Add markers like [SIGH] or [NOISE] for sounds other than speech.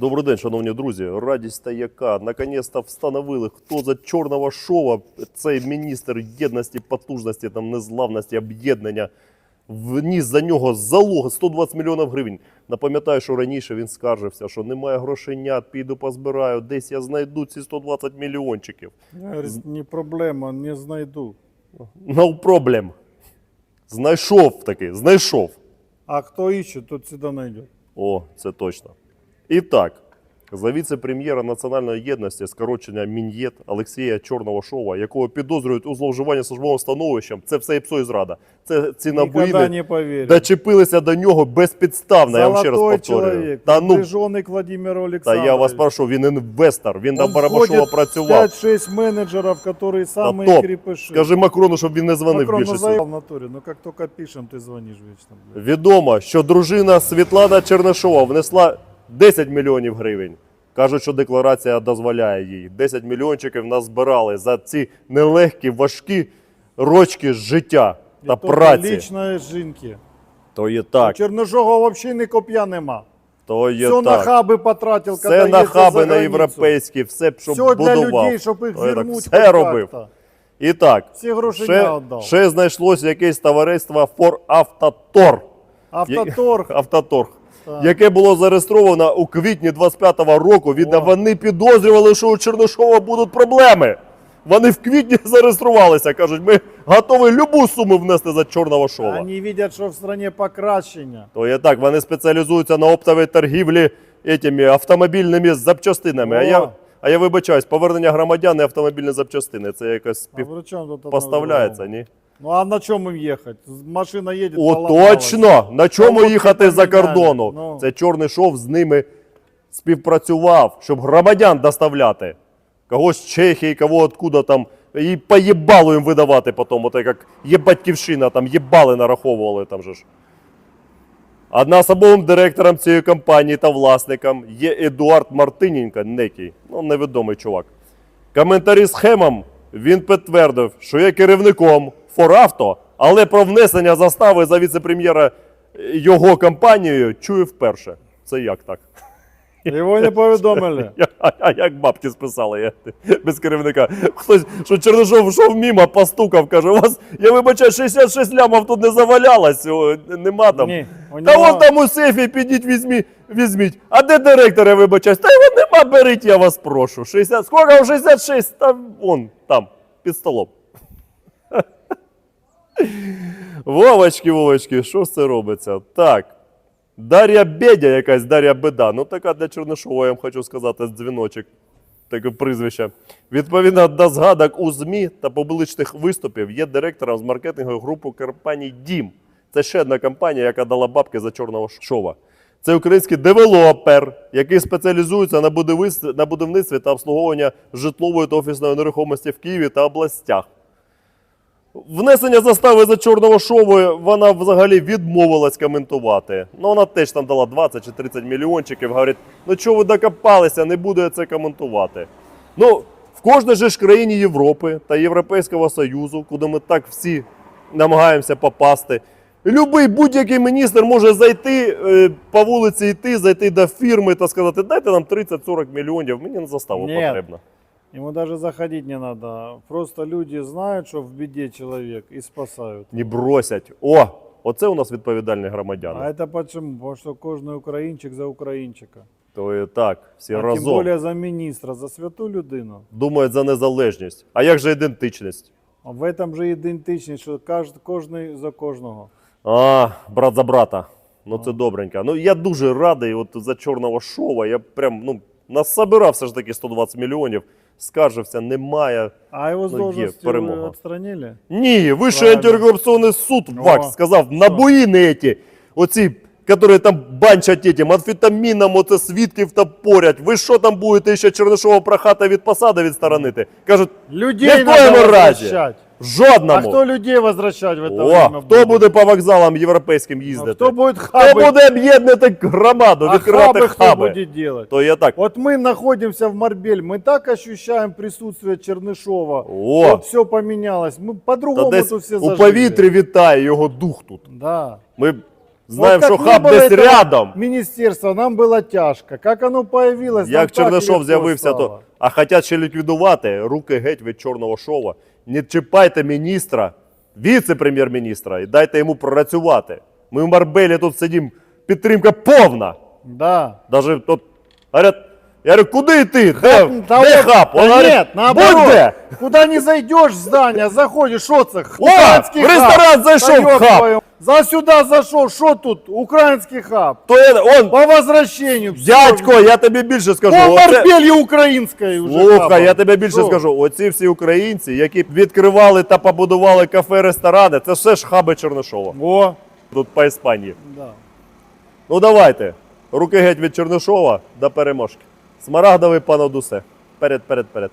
Добрий день, шановні друзі. Радість та яка. Наконець-то встановили, хто за чорного шова цей міністр єдності, потужності, там, незламності, об'єднання. Вніс за нього залог 120 мільйонів гривень. Напам'ятаю, що раніше він скаржився, що немає грошенят, піду позбираю, десь я знайду ці 120 мільйончиків. Не проблема, не знайду. No problem. Знайшов таки, знайшов. А кто ищет, тот всегда найдет. О, це точно. І так, за віце-прем'єра національної єдності скорочення Мін'єт Олексія Чорного Шова, якого підозрюють у зловживанні службовим становищем, це все і псо і зрада. Це ці Никогда набоїни не поверю. дочепилися до нього безпідставно, я вам ще раз Золотой повторюю. человек, Та ну, приближенный к Владимиру та Александровичу. я вас прошу, він інвестор, він на Он Барабашова входит працював. 5-6 менеджеров, которые Та самые топ. крепыши. Скажи Макрону, щоб він не дзвонив Макрон, більше. ну сьогодні. заебал в натуре, но как только пишем, ты звонишь вечно. блядь. Відомо, що дружина Світлана Чернишова внесла 10 мільйонів гривень. Кажуть, що декларація дозволяє їй. 10 мільйончиків назбирали за ці нелегкі, важкі рочки життя та только праці. личные жінки. То є У так, Черножого вообще ни копья нема. то є Все на так. хаби потратил, Все на хаби на європейські, все, щоб Все для будував. людей, щоб їх То я так все робив. І так, Всі гроші ще, віддав. ще знайшлось якесь товариство Форавтотор. Автоторг. [LAUGHS] Автоторг. Яке було зареєстровано у квітні 25-го року. Відно, вони підозрювали, що у Чернишова будуть проблеми. Вони в квітні [LAUGHS] зареєструвалися. Кажуть, ми готові любу суму внести за чорного шова. Вони бачать, що в стране покращення. То є так, вони спеціалізуються на оптовій торгівлі етими автомобільними запчастинами. А я, а я вибачаюсь, повернення громадян і автомобільні запчастини. Це якось А спів... при чому тут поставляється, ні? Ну а на чому їм їхати? Машина їде, О, точно! На чому їхати за кордону? Ну. Це чорний шов з ними співпрацював, щоб громадян доставляти. Когось з Чехії, кого откуда там. І по їбалу їм видавати потім, ото як єбатьківщина, там їбали нараховували там же ж. Одноособовим директором цієї компанії та власником є Едуард Мартиненко, некий, ну невідомий чувак. Коментарі з Хемом він підтвердив, що є керівником Форавто, але про внесення застави за віце-прем'єра е, його компанією чує вперше. Це як так? Його не повідомили. [LAUGHS] А, а як бабки списали я, без керівника? Хтось, що Чернишов йшов мимо, постукав, каже, у вас, я вибачаю, 66 лямов тут не завалялось, о, нема там. Ні, у Та нього- вон там у сейфі, підіть, візьміть, візьміть. А де директор, я вибачаюсь? Та його нема, беріть, я вас прошу. 60, скільки? 66, там, вон, там, під столом. Вовочки, Вовочки, що це робиться? Так. Дар'я Бедя якась Дар'я Беда. Ну така для Чернишова, я вам хочу сказати, дзвіночок. Таке прізвище. Відповідно до згадок у ЗМІ та публічних виступів є директором з маркетингової групи компанії Дім. Це ще одна компанія, яка дала бабки за чорного шова. Це український девелопер, який спеціалізується на будівництві, та обслуговуванні житлової та офісної нерухомості в Києві та областях. Внесення застави за чорного шову вона взагалі відмовилась коментувати. Ну, вона теж там дала 20 чи 30 мільйончиків. Говорить, ну чого ви докопалися, не буду я це коментувати. Ну, в кожній же ж країні Європи та Європейського Союзу, куди ми так всі намагаємося попасти. Любий будь-який міністр може зайти е, по вулиці йти, зайти до фірми та сказати, дайте нам 30-40 мільйонів, мені на заставу Ні. потрібно. Ему даже заходить не надо. Просто люди знают, что в беде человек и спасают. Не бросять. О, оце у нас відповідальні громадяни. А это почему? Потому что кожный українчик за українчика. То і так, всі а тем разом более за міністра, за святу людину. думають за незалежність. А як же ідентичність? А в этом же ідентичність, що кожен, кожний за кожного. А, брат за брата. Ну це добренько. Ну я дуже радий от за чорного шова. Я прям ну насобирав все ж таки 120 мільйонів. Скаржився, немає. А його з Ну, є перемога. вы? Ні, вищий Правильно. антикорупційний суд О, ВАКС сказав, набої не ті, оці, які там банчать этим, амфетаміном, оце свідків топорять. Ви що там будете ще Чернишова прохати від посади відсторонити? Кажуть, Людей Ні в коєму разі. возвращать. жодному. А кто людей возвращать в это О, время хто буде по вокзалам європейським А їздити? Кто будет Хто хабы? буде об'єднати громаду, а відкривати хабы кто хаби? будет делать? То я так. Вот мы находимся в Марбель, мы так ощущаем присутствие Чернышова. О! Вот все поменялось. Мы Та по-другому десь тут все у зажили. повітрі вітає його дух тут. Да. Ми Знаємо, Вот що как не хаб было десь этого рядом. Міністерства, нам було тяжко. Як воно появилось, нам Як так Чернишов легко з'явився, стало. то а хотять ще ліквідувати руки геть від чорного шова. Не чіпайте міністра, віце-прем'єр-міністра, і дайте йому працювати. Ми в Марбелі тут сидимо, підтримка повна. Да. Даже тут говорять, я говорю, куди йти? Де, Да де вот- хаб? да Він нет, наоборот. будь-де. Куда не зайдешь в здание, заходишь, что це? О, в ресторан зайшов хап! хаб. За сюда зашел, что тут? Украинский хаб. То я, он, По возвращению. дядько, я тобі більше скажу. По оце- украинской уже Слухай, я тобі більше Що? скажу. Оці всі українці, які відкривали та побудували кафе, ресторани, це все ж хаби Чернишова. Во. Тут по Іспанії. Да. Ну давайте. Руки геть від Чернишова до переможки. Смарагдовий пан Одусе. Перед, перед, перед.